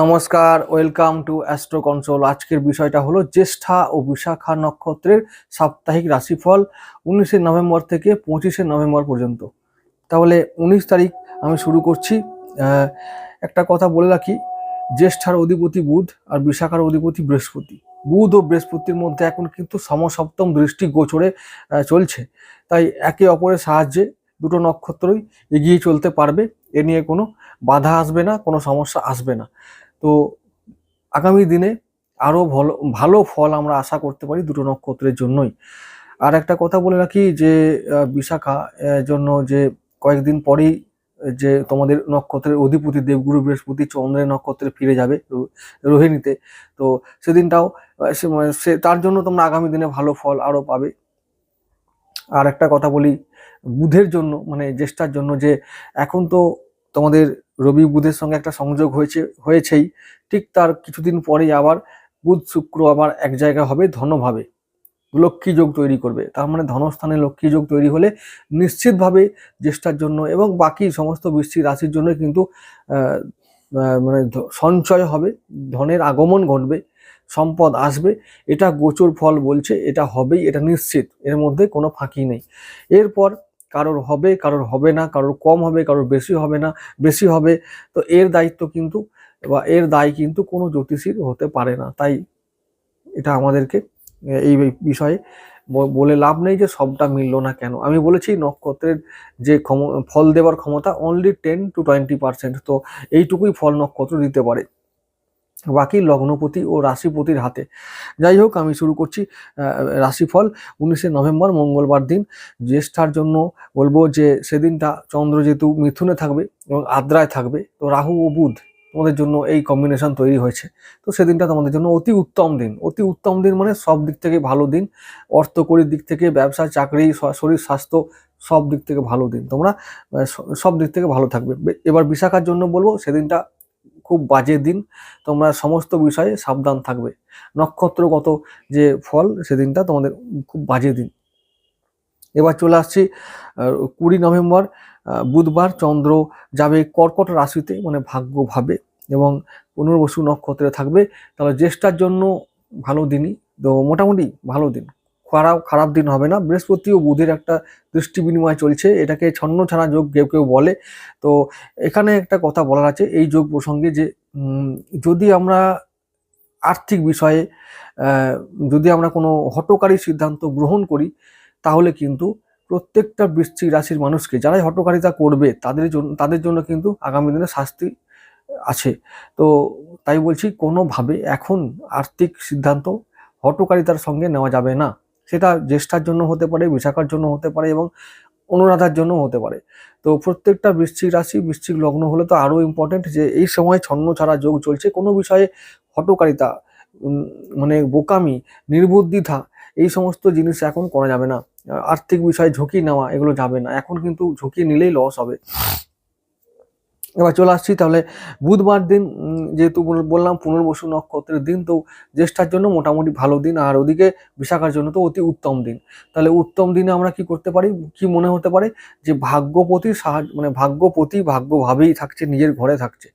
নমস্কার welcome to Astro Console আজকের বিষয়টা হলো জ্যেষ্ঠা ও বিশাখা নক্ষত্রের সাপ্তাহিক রাশিফল উনিশে নভেম্বর থেকে পঁচিশে নভেম্বর পর্যন্ত। তাহলে উনিশ তারিখ আমি শুরু করছি। একটা কথা বলে রাখি, জ্যেষ্ঠার অধিপতি বুধ আর বিশাখার অধিপতি বৃহস্পতি। বুধ ও বৃহস্পতির মধ্যে এখন কিন্তু সমসপ্তম দৃষ্টি গোচরে চলছে। তাই একে অপরের সাহায্যে দুটো নক্ষত্রই এগিয়ে চলতে পারবে। এ নিয়ে কোনো বাধা আসবে না, কোনো সমস্যা আসবে না। তো আগামী দিনে আরও ভালো ভালো ফল আমরা আশা করতে পারি দুটো নক্ষত্রের জন্যই। আর একটা কথা বলে রাখি যে বিশাখা জন্য যে কয়েকদিন পরেই যে তোমাদের নক্ষত্রের অধিপতি দেবগুরু বৃহস্পতি চন্দ্রের নক্ষত্রে ফিরে যাবে রোহিণীতে, তো সেদিনটাও মানে সে, তার জন্য তোমরা আগামী দিনে ভালো ফল আরও পাবে। আর একটা কথা বলি, বুধের জন্য মানে জ্যেষ্ঠার জন্য যে এখন তো তোমাদের রবি বুধের সঙ্গে একটা সংযোগ হয়েছে, হয়েছেই। ঠিক তার কিছুদিন পরেই আবার বুধ শুক্র আবার এক জায়গা হবে ধনভাবে। লক্ষ্মী যোগ তৈরি করবে। তার মানে ধনস্থানে লক্ষ্মী যোগ তৈরি হলে নিশ্চিতভাবে জ্যেষ্ঠার জন্য এবং বাকি সমস্ত বৃষ্টি রাশির জন্য কিন্তু মানে সঞ্চয় হবে, ধনের আগমন ঘটবে, সম্পদ আসবে। এটা গোচর ফল বলছে, এটা হবেই, এটা নিশ্চিত। এর মধ্যে কোনো ফাঁকি নেই। এরপর কারোর হবে কারোর হবে না, কারোর কম হবে, কারোর বেশি হবে না, বেশি হবে। তো এর দায়িত্ব কিন্তু, বা এর দায় কিন্তু কোনো জ্যোতিষীর হতে পারে না। তাই এটা আমাদেরকে এই বিষয়ে বলে লাভ নেই যে সবটা মিললো না কেন। আমি বলেছি নক্ষত্রের যে ক্ষম, ফল দেওয়ার ক্ষমতা only ten to twenty percent তো এইটুকুই ফল নক্ষত্র দিতে পারে। বাকি লগ্নপতি ও রাশিপতির হাতে। যাই হোক, আমি শুরু করছি রাশিফল। উনিশে নভেম্বর, মঙ্গলবার দিন। জ্যেষ্ঠার জন্য বলব যে, সেদিনটা চন্দ্র যেহেতু মিথুনে থাকবে এবং আদ্রায় থাকবে, তো রাহু ও বুধ তোমাদের জন্য এই কম্বিনেশন তৈরি হয়েছে। তো সেদিনটা তোমাদের জন্য অতি উত্তম দিন। অতি উত্তম দিন মানে সব দিক থেকে ভালো দিন। অর্থকরীর দিক থেকে, ব্যবসা, চাকরি শরীর, স্বাস্থ্য সব দিক থেকে ভালো দিন। তোমরা সব দিক থেকে ভালো থাকবে। এবার বিশাখার জন্য বলব, সেদিনটা খুব বাজে দিন। তোমরা সমস্ত বিষয়ে সাবধান থাকবে। নক্ষত্রগত যে ফল, সেদিনটা তোমাদের খুব বাজে দিন। এবার চলে আসছি কুড়ি নভেম্বর বুধবার চন্দ্র যাবে কর্কট রাশিতে মানে ভাগ্যভাবে, এবং পুনর্বসু নক্ষত্রে থাকবে। তাহলে জ্যেষ্ঠার জন্য ভালো দিনই। তো মোটামুটি ভালো দিন। খারাপ খারাপ দিন হবে না। বৃহস্পতি ও বুধের একটা দৃষ্টি বিনিময় চলছে। এটাকে ছন্ন ছাড়া যোগ কেউ কেউ বলে। তো এখানে একটা কথা বলার আছে এই যোগ প্রসঙ্গে যে যদি আমরা আর্থিক বিষয়ে যদি আমরা কোনো হটকারী সিদ্ধান্ত গ্রহণ করি, তাহলে কিন্তু প্রত্যেকটা বৃশ্চিক রাশির মানুষকে, যারাই হটকারিতা করবে, তাদের জন্য তাদের জন্য কিন্তু আগামী দিনে শাস্তি আছে। তো তাই বলছি, কোনোভাবে এখন আর্থিক সিদ্ধান্ত হটকারিতার সঙ্গে নেওয়া যাবে না। সেটা জ্যেষ্ঠার জন্য হতে পারে, বিশাখার জন্য হতে পারে এবং অনুরাধার জন্য হতে পারে। তো প্রত্যেকটা বৃশ্চিক রাশি, বৃশ্চিক লগ্ন হলে তো আরও ইম্পর্টেন্ট যে এই সময় ছন্ন ছাড়া যোগ চলছে। কোনো বিষয়ে হটকারিতা মানে বোকামি, নির্বুদ্ধিতা এই সমস্ত জিনিস এখন করা যাবে না। আর্থিক বিষয়ে ঝুঁকি নেওয়া এগুলো যাবে না। এখন কিন্তু ঝুঁকি নিলেই লস হবে। এবার চলে আসছি তাহলে বুধবার দিন যেহেতু বললাম পুনর্বসু নক্ষত্রের দিন, তো জ্যেষ্ঠার জন্য মোটামুটি ভালো দিন, আর ওদিকে বিশাখার জন্য তো অতি উত্তম দিন। তাহলে উত্তম দিনে আমরা কি করতে পারি? কি মনে হতে পারে? যে ভাগ্যপতি সাহায্য মানে ভাগ্যপতি ভাগ্যভাবেই থাকছে, নিজের ঘরে থাকছে।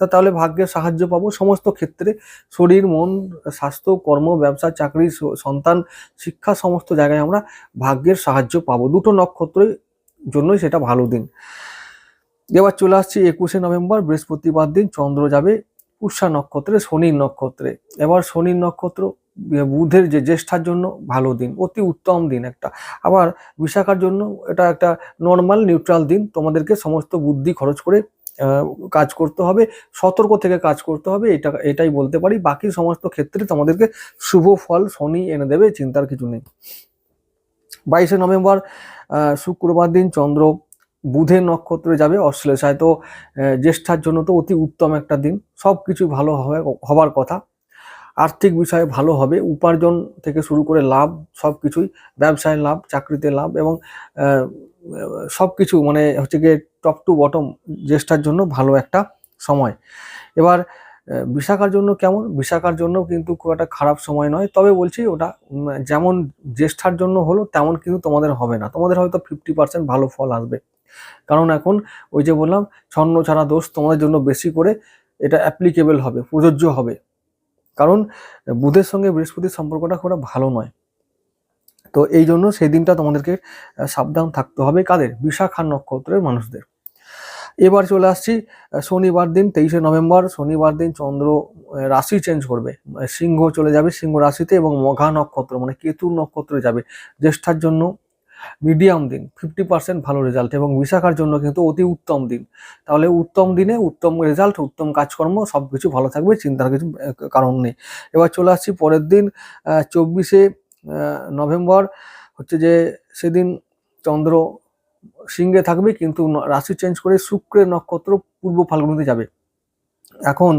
তা তাহলে ভাগ্যের সাহায্য পাবো সমস্ত ক্ষেত্রে। শরীর, মন, স্বাস্থ্য, কর্ম, ব্যবসা, চাকরি সন্তান, শিক্ষা সমস্ত জায়গায় আমরা ভাগ্যের সাহায্য পাবো। দুটো নক্ষত্রের জন্যই সেটা ভালো দিন। এবার চলে আসছি একুশে নভেম্বর, বৃহস্পতিবার দিন চন্দ্র যাবে পুষ্যা নক্ষত্রে, শনির নক্ষত্রে। এবার শনির নক্ষত্র বুধের যে জ্যেষ্ঠার জন্য ভালো দিন, অতি উত্তম দিন একটা। আবার বিশাখার জন্য এটা একটা নর্মাল নিউট্রাল দিন, তোমাদেরকে সমস্ত বুদ্ধি খরচ করে কাজ করতে হবে, সতর্ক থেকে কাজ করতে হবে, এটা, এটাই বলতে পারি। বাকি সমস্ত ক্ষেত্রে তোমাদেরকে শুভ ফল, শনি এনে দেবে, চিন্তার কিছু নেই। বাইশে নভেম্বর শুক্রবার দিন চন্দ্র বুধের নক্ষত্রে যাবে অশ্লেষায় তো জ্যেষ্ঠার জন্য তো অতি উত্তম একটা দিন। সব কিছু ভালো হবে, হবার কথা। আর্থিক বিষয়ে ভালো হবে, উপার্জন থেকে শুরু করে লাভ, সব কিছুই। ব্যবসায় লাভ, চাকরিতে লাভ এবং সব কিছু মানে হচ্ছে গিয়ে টপ টু বটম জ্যেষ্ঠার জন্য ভালো একটা সময়। এবার বিশাখার জন্য কেমন? বিশাখার জন্য কিন্তু খুব একটা খারাপ সময় নয়। তবে বলছি ওটা যেমন জ্যেষ্ঠার জন্য হলো, তেমন কিন্তু তোমাদের হবে না। তোমাদের হয়তো ফিফটি পার্সেন্ট ভালো ফল আসবে। কারণ এখন ওই যে বললাম, ছন্ন ছাড়া দোষ তোমাদের জন্য বেশি করে এটা অ্যাপ্লিকেবল হবে, প্রযোজ্য হবে। কারণ বুধের সঙ্গে বৃহস্পতির সম্পর্কটা খুব ভালো নয়। তো এই জন্য সেই দিনটা তোমাদেরকে সাবধান থাকতে হবে। কাদের? বিশাখা নক্ষত্রের মানুষদের। এবার চলে আসছি শনিবার দিন তেইশে নভেম্বর, শনিবার দিন চন্দ্র রাশি চেঞ্জ করবে। সিংহ চলে যাবে সিংহ রাশিতে এবং মঘা নক্ষত্র মানে কেতু নক্ষত্রে যাবে। জ্যেষ্ঠার জন্য মিডিয়াম দিন ফিফটি পার্সেন্ট ভালো রেজাল্ট এবং বিশাখার জন্য কিন্তু অতি উত্তম দিন। তাহলে উত্তম দিনে উত্তম রেজাল্ট উত্তম কাজকর্ম সব কিছু ভালো থাকবে, চিন্তার কিছু কারণ নেই। এবার চলে আসছি পরের দিন চব্বিশে নভেম্বর, হচ্ছে যে সেদিন চন্দ্র সিংহে থাকবে, কিন্তু রাশি চেঞ্জ করে শুক্রের নক্ষত্র পূর্ব ফাল্গুনিতে যাবে। এখন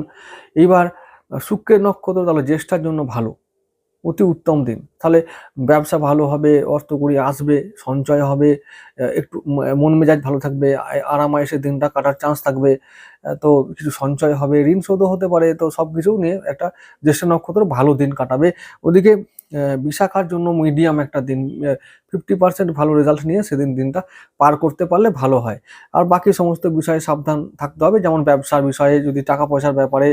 এইবার শুক্রের নক্ষত্র তাহলে জ্যেষ্ঠার জন্য ভালো, অতি উত্তম দিন। তাহলে ব্যবসা ভালো হবে, অর্থকড়ি আসবে, সঞ্চয় হবে একটু মন মেজাজ ভালো থাকবে আরামায়েসে দিনটা কাটার চান্স থাকবে তো কিছু সঞ্চয় হবে, ঋণ শোধও হতে পারে, তো সব কিছু নিয়ে একটা জ্যেষ্ঠ নক্ষত্র ভালো দিন কাটাবে। ওদিকে বিশাখার জন্য মিডিয়াম একটা দিন ফিফটি পার্সেন্ট ভালো রেজাল্ট নিয়ে সেদিন দিনটা পার করতে পারলে ভালো হয়। আর বাকি সমস্ত বিষয়ে সাবধান থাকতে হবে, যেমন ব্যবসার বিষয়ে, যদি টাকা পয়সার ব্যাপারে,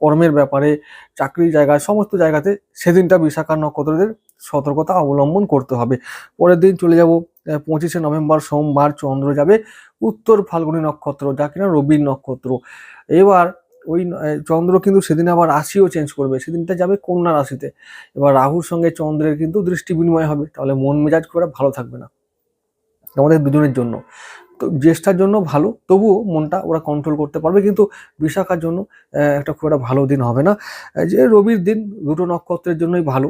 কর্মের ব্যাপারে, চাকরির জায়গায়, সমস্ত জায়গাতে সেদিনটা বিশাখা নক্ষত্রদের সতর্কতা অবলম্বন করতে হবে। পরের দিন চলে যাব পঁচিশে নভেম্বর, সোমবার চন্দ্র যাবে, উত্তর ফাল্গুনী নক্ষত্র, যা কিনা রবির নক্ষত্র। এবার ওই চন্দ্র কিন্তু সেদিন আবার রাশিও চেঞ্জ করবে। সেদিনটা যাবে কন্যা রাশিতে। এবার রাহুর সঙ্গে চন্দ্রের কিন্তু দৃষ্টি বিনিময় হবে। তাহলে মন মেজাজ করে ভালো থাকবে না। আমাদের দুজনের জন্য। তো জ্যেষ্ঠার জন্য ভালো, তবুও মনটা ওরা কন্ট্রোল করতে পারবে। কিন্তু বিশাখার জন্য একটা খুব একটা ভালো দিন হবে না। যে রবির দিন, দুটো নক্ষত্রের জন্যই ভালো।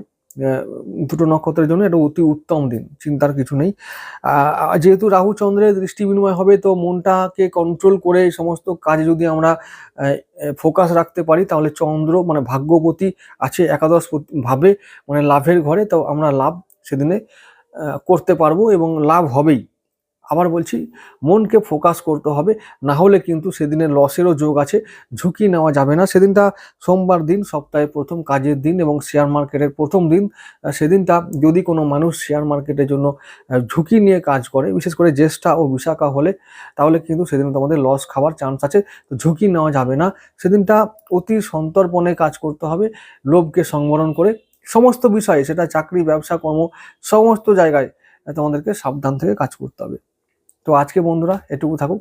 দুটো নক্ষত্রের জন্য এটা অতি উত্তম দিন, চিন্তার কিছু নেই। যেহেতু রাহু চন্দ্রের দৃষ্টি বিনিময় হবে, তো মনটাকে কন্ট্রোল করে সমস্ত কাজে যদি আমরা ফোকাস রাখতে পারি, তাহলে চন্দ্র মানে ভাগ্যবতী আছে একাদশ ভাবে মানে লাভের ঘরে, তো আমরা লাভ সেদিনে করতে পারব এবং লাভ হবেই। আবার বলছি, মনকে ফোকাস করতে হবে না হলে কিন্তু সেদিনের লসেরও যোগ আছে, ঝুঁকি নেওয়া যাবে না। সেদিনটা সোমবার দিন সপ্তাহে প্রথম কাজের দিন এবং শেয়ার মার্কেটের প্রথম দিন। সেদিনটা যদি কোনো মানুষ শেয়ার মার্কেটের জন্য ঝুঁকি নিয়ে কাজ করে, বিশেষ করে জ্যেষ্ঠা ও বিশাখা হলে, তাহলে কিন্তু সেদিন তোমাদের লস খাওয়ার চান্স আছে। তো ঝুঁকি নেওয়া যাবে না। সেদিনটা অতি সন্তর্পণে কাজ করতে হবে, লোভকে সংবরণ করে। সমস্ত বিষয়ে, সেটা চাকরি, ব্যবসা, কর্ম, সমস্ত জায়গায় তোমাদেরকে সাবধান থেকে কাজ করতে হবে। তো আজকে বন্ধুরা এটুকু থাকুক।